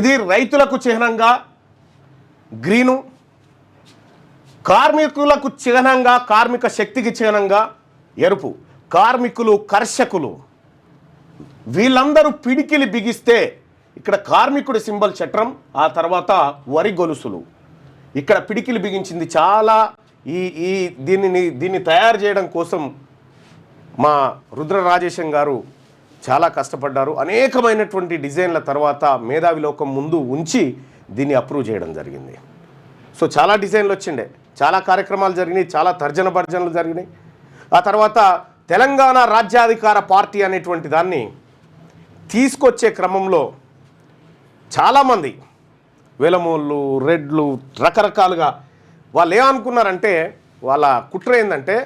ఇది రైతులకు చిహ్నంగా గ్రీను కార్మికులకు చిహ్నంగా కార్మిక శక్తికి చిహ్నంగా ఎరుపు. కార్మికులు కర్షకులు వీళ్ళందరూ పిడికిలి బిగిస్తే ఇక్కడ కార్మికుడి సింబల్ చట్రం ఆ తర్వాత వరి గొలుసులు. ఇక్కడ పిడికిలి బిగించింది చాలా ఈ ఈ దీనిని దీన్ని తయారు చేయడం కోసం మా రుద్ర రాజేశం గారు చాలా కష్టపడ్డారు. అనేకమైనటువంటి డిజైన్ల తర్వాత మేధావి లోకం ముందు ఉంచి దీన్ని అప్రూవ్ చేయడం జరిగింది. సో చాలా డిజైన్లు వచ్చిండే. చాలా కార్యక్రమాలు జరిగినాయి. చాలా తర్జన భర్జనలు జరిగినాయి. ఆ తర్వాత తెలంగాణ రాజ్యాధికార పార్టీ అనేటువంటి దాన్ని తీసుకొచ్చే క్రమంలో చాలామంది వెలమోళ్ళు రెడ్లు రకరకాలుగా వాళ్ళు ఏమనుకున్నారంటే వాళ్ళ కుట్ర ఏంటంటే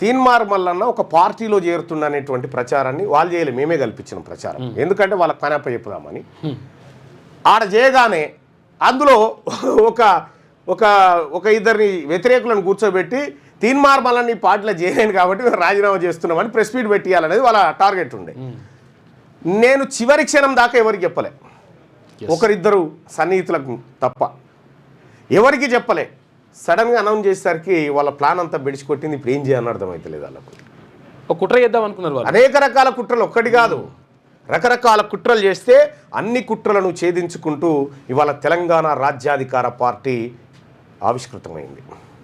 తీన్మార్ మల్లన్న ఒక పార్టీలో చేరుతుండనేటువంటి ప్రచారాన్ని వాళ్ళు చేయలే మేమే కల్పించిన ప్రచారం. ఎందుకంటే వాళ్ళ పనప్ప చెప్పుదామని. ఆడ చేయగానే అందులో ఒక ఒక ఒక ఇద్దరిని వ్యతిరేకులను కూర్చోబెట్టి తీన్మార్ మల్లన్న ఈ పార్టీలో చేయలేను కాబట్టి మేము రాజీనామా చేస్తున్నామని ప్రెస్ మీట్ పెట్టియాలనేది వాళ్ళ టార్గెట్ ఉండే. నేను చివరి క్షణం దాకా ఎవరికి చెప్పలే? ఒకరిద్దరు సన్నిహితులకు తప్ప. ఎవరికి చెప్పలే? సడన్గా అనౌన్స్ చేసేసరికి వాళ్ళ ప్లాన్ అంతా బెడిచికొట్టింది ఇప్పుడు ఏం చేయాలని అర్థమవుతలేదు వాళ్ళకు. ఒక కుట్ర చేద్దాం అనుకున్నారు వాళ్ళు. అనేక రకాల కుట్రలు ఒక్కటి కాదు. రకరకాల కుట్రలు చేస్తే అన్ని కుట్రలను ఛేదించుకుంటూ ఇవాళ తెలంగాణ రాజ్యాధికార పార్టీ ఆవిష్కృతమైంది.